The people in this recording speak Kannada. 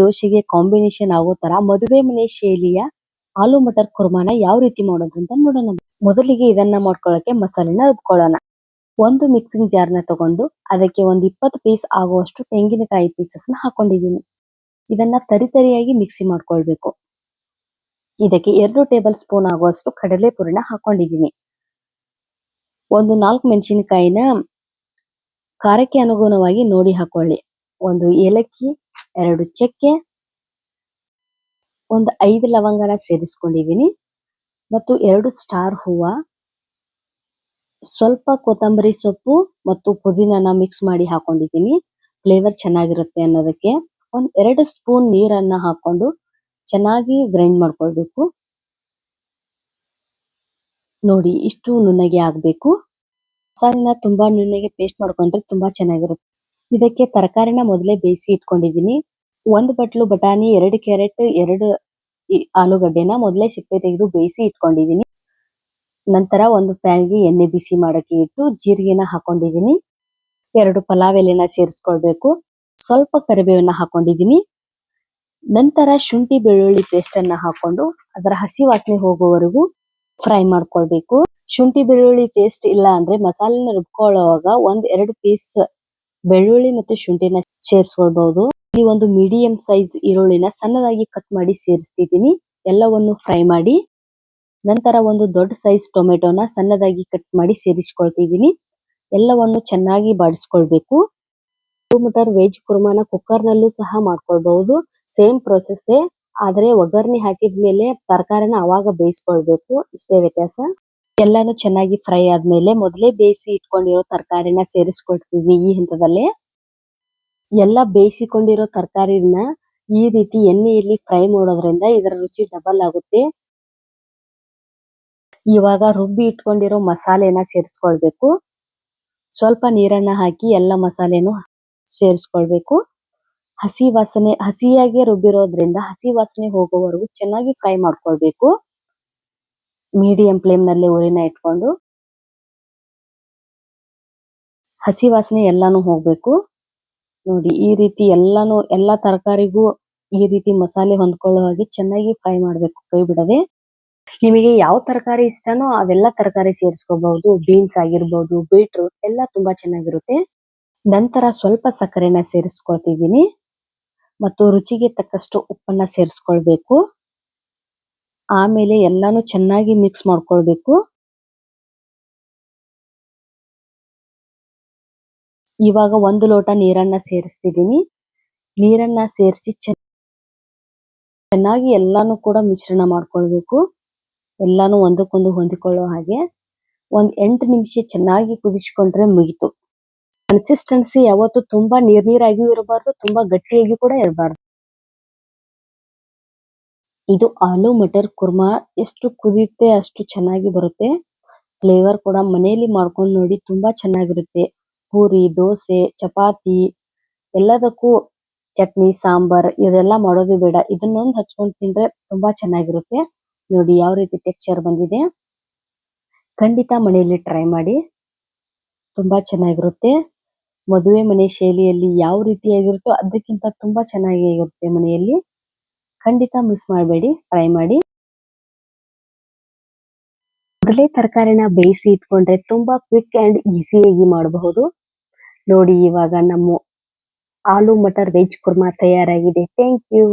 ದೋಸೆಗೆ ಕಾಂಬಿನೇಷನ್ ಆಗೋ ತರ ಮದುವೆ ಮನೆ ಶೈಲಿಯ ಆಲೂ ಮಟರ್ ಕುರ್ಮಾನ ಯಾವ ರೀತಿ ಮಾಡೋದು ಅಂತ ನೋಡೋಣ. ಮೊದಲಿಗೆ ಇದನ್ನ ಮಾಡ್ಕೊಳ್ಳೋಕೆ ಮಸಾಲೆನ ರುಬ್ಕೊಳ್ಳೋಣ. ಒಂದು ಮಿಕ್ಸಿಂಗ್ ಜಾರ್ನ ತಗೊಂಡು ಅದಕ್ಕೆ ಒಂದು ಇಪ್ಪತ್ತು ಪೀಸ್ ಆಗುವಷ್ಟು ತೆಂಗಿನಕಾಯಿ ಪೀಸಸ್ನ ಹಾಕೊಂಡಿದ್ದೀನಿ. ಇದನ್ನ ತರಿತರಿಯಾಗಿ ಮಿಕ್ಸಿ ಮಾಡ್ಕೊಳ್ಬೇಕು. ಇದಕ್ಕೆ ಎರಡು ಟೇಬಲ್ ಸ್ಪೂನ್ ಆಗುವಷ್ಟು ಕಡಲೆ ಪುರಿನ ಹಾಕೊಂಡಿದ್ದೀನಿ. ಒಂದು ನಾಲ್ಕು ಮೆಣಸಿನಕಾಯಿನ ಖಾರಕ್ಕೆ ಅನುಗುಣವಾಗಿ ನೋಡಿ ಹಾಕೊಳ್ಳಿ. ಒಂದು ಏಲಕ್ಕಿ ಎರಡು ಚಕ್ಕೆ, ಒಂದು ಐದು ಲವಂಗನ ಸೇರಿಸ್ಕೊಂಡಿದ್ದೀನಿ. ಮತ್ತು ಎರಡು ಸ್ಟಾರ್ ಹೂವ, ಸ್ವಲ್ಪ ಕೊತ್ತಂಬರಿ ಸೊಪ್ಪು ಮತ್ತು ಪುದೀನಾನ ಮಿಕ್ಸ್ ಮಾಡಿ ಹಾಕೊಂಡಿದ್ದೀನಿ. ಫ್ಲೇವರ್ ಚೆನ್ನಾಗಿರುತ್ತೆ ಅನ್ನೋದಕ್ಕೆ. ಒಂದ್ ಎರಡು ಸ್ಪೂನ್ ನೀರನ್ನ ಹಾಕೊಂಡು ಚೆನ್ನಾಗಿ ಗ್ರೈಂಡ್ ಮಾಡ್ಕೊಳ್ಬೇಕು. ನೋಡಿ, ಇಷ್ಟು ನುಣ್ಣಗೆ ಆಗ್ಬೇಕು. ಮಸಾಲೆನ ತುಂಬಾ ನುಣ್ಣಗೆ ಪೇಸ್ಟ್ ಮಾಡ್ಕೊಂಡ್ರೆ ತುಂಬಾ ಚೆನ್ನಾಗಿರುತ್ತೆ. ಇದಕ್ಕೆ ತರಕಾರಿನ ಮೊದಲೇ ಬೇಯಿಸಿ ಇಟ್ಕೊಂಡಿದ್ದೀನಿ. ಒಂದು ಬಟ್ಲು ಬಟಾಣಿ, ಎರಡು ಕ್ಯಾರೆಟ್, ಎರಡು ಆಲೂಗಡ್ಡೆನ ಮೊದಲೇ ಸಿಪ್ಪೆ ತೆಗೆದು ಬೇಯಿಸಿ ಇಟ್ಕೊಂಡಿದ್ದೀನಿ. ನಂತರ ಒಂದು ಪ್ಯಾನ್ಗೆ ಎಣ್ಣೆ ಬಿಸಿ ಮಾಡಕ್ಕೆ ಇಟ್ಟು ಜೀರಿಗೆನ ಹಾಕೊಂಡಿದ್ದೀನಿ. ಎರಡು ಪಲಾವ್ ಎಲೆನ ಸೇರಿಸ್ಕೊಳ್ಬೇಕು. ಸ್ವಲ್ಪ ಕರಿಬೇವನ್ನ ಹಾಕೊಂಡಿದ್ದೀನಿ. ನಂತರ ಶುಂಠಿ ಬೆಳ್ಳುಳ್ಳಿ ಪೇಸ್ಟ್ ಅನ್ನ ಹಾಕೊಂಡು ಅದರ ಹಸಿ ವಾಸನೆ ಹೋಗುವವರೆಗೂ ಫ್ರೈ ಮಾಡ್ಕೊಳ್ಬೇಕು. ಶುಂಠಿ ಬೆಳ್ಳುಳ್ಳಿ ಪೇಸ್ಟ್ ಇಲ್ಲ ಅಂದ್ರೆ ಮಸಾಲೆನ ರುಬ್ಕೊಳ್ಳೋವಾಗ ಒಂದ್ ಎರಡು ಪೀಸ್ ಬೆಳ್ಳುಳ್ಳಿ ಮತ್ತೆ ಶುಂಠಿನ ಸೇರಿಸ್ಕೊಳ್ಬಹುದು. ಈ ಒಂದು ಮೀಡಿಯಂ ಸೈಜ್ ಈರುಳ್ಳಿನ ಸಣ್ಣದಾಗಿ ಕಟ್ ಮಾಡಿ ಸೇರಿಸ್ತಿದ್ದೀನಿ. ಎಲ್ಲವನ್ನು ಫ್ರೈ ಮಾಡಿ, ನಂತರ ಒಂದು ದೊಡ್ಡ ಸೈಜ್ ಟೊಮೆಟೊನ ಸಣ್ಣದಾಗಿ ಕಟ್ ಮಾಡಿ ಸೇರಿಸ್ಕೊಳ್ತಿದ್ದೀನಿ. ಎಲ್ಲವನ್ನು ಚೆನ್ನಾಗಿ ಬಾಡಿಸ್ಕೊಳ್ಬೇಕು. ಮಟರ್ ವೆಜ್ ಕುರ್ಮಾನ ಕುಕ್ಕರ್ ನಲ್ಲೂ ಸಹ ಮಾಡ್ಕೊಳ್ಬಹುದು. ಸೇಮ್ ಪ್ರೊಸೆಸ್ ಆದ್ರೆ ಒಗ್ಗರಣೆ ಹಾಕಿದ್ಮೇಲೆ ತರಕಾರಿನ ಅವಾಗ ಬೇಯಿಸ್ಕೊಳ್ಬೇಕು. ಇಷ್ಟೇ ವ್ಯತ್ಯಾಸ. ಎಲ್ಲಾನು ಚೆನ್ನಾಗಿ ಫ್ರೈ ಆದ್ಮೇಲೆ ಮೊದಲೇ ಬೇಯಿಸಿ ಇಟ್ಕೊಂಡಿರೋ ತರಕಾರಿನ ಸೇರಿಸ್ಕೊಡ್ತೀವಿ ಈ ಹಂತದಲ್ಲಿ. ಎಲ್ಲ ಬೇಯಿಸಿಕೊಂಡಿರೋ ತರಕಾರಿನ ಈ ರೀತಿ ಎಣ್ಣೆಯಲ್ಲಿ ಫ್ರೈ ಮಾಡೋದ್ರಿಂದ ಇದರ ರುಚಿ ಡಬಲ್ ಆಗುತ್ತೆ. ಇವಾಗ ರುಬ್ಬಿ ಇಟ್ಕೊಂಡಿರೋ ಮಸಾಲೆನ ಸೇರಿಸ್ಕೊಳ್ಬೇಕು. ಸ್ವಲ್ಪ ನೀರನ್ನ ಹಾಕಿ ಎಲ್ಲ ಮಸಾಲೆನು ಸೇರಿಸ್ಕೊಳ್ಬೇಕು. ಹಸಿ ವಾಸನೆ ಹಸಿಯಾಗಿ ರುಬ್ಬಿರೋದ್ರಿಂದ ಹಸಿ ವಾಸನೆ ಹೋಗೋವರೆಗೂ ಚೆನ್ನಾಗಿ ಫ್ರೈ ಮಾಡ್ಕೊಳ್ಬೇಕು. ಮೀಡಿಯಂ ಫ್ಲೇಮ್ನಲ್ಲಿ ಉರಿನ ಇಟ್ಕೊಂಡು ಹಸಿ ವಾಸನೆ ಎಲ್ಲಾನು ಹೋಗ್ಬೇಕು. ನೋಡಿ, ಈ ರೀತಿ ಎಲ್ಲಾನು, ಎಲ್ಲಾ ತರಕಾರಿಗೂ ಈ ರೀತಿ ಮಸಾಲೆ ಹೊಂದ್ಕೊಳ್ಳೋ ಹಾಗೆ ಚೆನ್ನಾಗಿ ಫ್ರೈ ಮಾಡ್ಬೇಕು ಕೈ ಬಿಡದೆ. ನಿಮಗೆ ಯಾವ ತರಕಾರಿ ಇಷ್ಟನೋ ಅವೆಲ್ಲ ತರಕಾರಿ ಸೇರಿಸ್ಕೋಬಹುದು. ಬೀನ್ಸ್ ಆಗಿರ್ಬಹುದು ಬೀಟ್ರೂಟ್ ಎಲ್ಲ ತುಂಬಾ ಚೆನ್ನಾಗಿರುತ್ತೆ. ನಂತರ ಸ್ವಲ್ಪ ಸಕ್ಕರೆನ ಸೇರಿಸ್ಕೊಳ್ತಿದ್ದೀನಿ. ಮತ್ತು ರುಚಿಗೆ ತಕ್ಕಷ್ಟು ಉಪ್ಪನ್ನ ಸೇರಿಸ್ಕೊಳ್ಬೇಕು. ಆಮೇಲೆ ಎಲ್ಲಾನು ಚೆನ್ನಾಗಿ ಮಿಕ್ಸ್ ಮಾಡ್ಕೊಳ್ಬೇಕು. ಇವಾಗ ಒಂದು ಲೋಟ ನೀರನ್ನ ಸೇರಿಸ್ತಿದ್ದೀನಿ. ನೀರನ್ನ ಸೇರಿಸಿ ಚೆನ್ನಾಗಿ ಎಲ್ಲಾನು ಕೂಡ ಮಿಶ್ರಣ ಮಾಡ್ಕೊಳ್ಬೇಕು. ಎಲ್ಲಾನು ಒಂದಕ್ಕೊಂದು ಹೊಂದಿಕೊಳ್ಳೋ ಹಾಗೆ. ಒಂದ್ ಎಂಟು ನಿಮಿಷ ಚೆನ್ನಾಗಿ ಕುದಿಸ್ಕೊಂಡ್ರೆ ಮುಗಿತು. ಕನ್ಸಿಸ್ಟೆನ್ಸಿ ಯಾವತ್ತು ತುಂಬಾ ನೀರ್ ನೀರಾಗಿಯೂ ಇರಬಾರ್ದು, ತುಂಬಾ ಗಟ್ಟಿಯಾಗಿ ಕೂಡ ಇರಬಾರ್ದು. ಇದು ಆಲೂ ಮಟರ್ ಕುರ್ಮಾ. ಎಷ್ಟು ಕುದಿಯುತ್ತೆ ಅಷ್ಟು ಚೆನ್ನಾಗಿ ಬರುತ್ತೆ. ಫ್ಲೇವರ್ ಕೂಡ ಮನೆಯಲ್ಲಿ ಮಾಡ್ಕೊಂಡು ನೋಡಿ ತುಂಬಾ ಚೆನ್ನಾಗಿರುತ್ತೆ. ಪೂರಿ, ದೋಸೆ, ಚಪಾತಿ ಎಲ್ಲದಕ್ಕೂ ಚಟ್ನಿ, ಸಾಂಬಾರ್ ಇವೆಲ್ಲ ಮಾಡೋದು ಬೇಡ. ಇದನ್ನೊಂದು ಹಚ್ಕೊಂಡು ತಿಂದ್ರೆ ತುಂಬಾ ಚೆನ್ನಾಗಿರುತ್ತೆ. ನೋಡಿ ಯಾವ ರೀತಿ ಟೆಕ್ಸ್ಚರ್ ಬಂದಿದೆ. ಖಂಡಿತ ಮನೆಯಲ್ಲಿ ಟ್ರೈ ಮಾಡಿ. ತುಂಬಾ ಚೆನ್ನಾಗಿರುತ್ತೆ. ಮದುವೆ ಮನೆ ಶೈಲಿಯಲ್ಲಿ ಯಾವ ರೀತಿಯಾಗಿರುತ್ತೋ ಅದಕ್ಕಿಂತ ತುಂಬಾ ಚೆನ್ನಾಗಿ ಇರುತ್ತೆ ಮನೆಯಲ್ಲಿ. ಖಂಡಿತ ಮಿಸ್ ಮಾಡಬೇಡಿ ಟ್ರೈ ಮಾಡಿ. ಮೊದಲೇ ತರಕಾರಿನ ಬೇಯಿಸಿ ಇಟ್ಕೊಂಡ್ರೆ ತುಂಬಾ ಕ್ವಿಕ್ ಅಂಡ್ ಈಸಿಯಾಗಿ ಮಾಡಬಹುದು. ನೋಡಿ ಇವಾಗ ನಮ್ಮ aloo matar veg kurma ತಯಾರಾಗಿದೆ. Thank you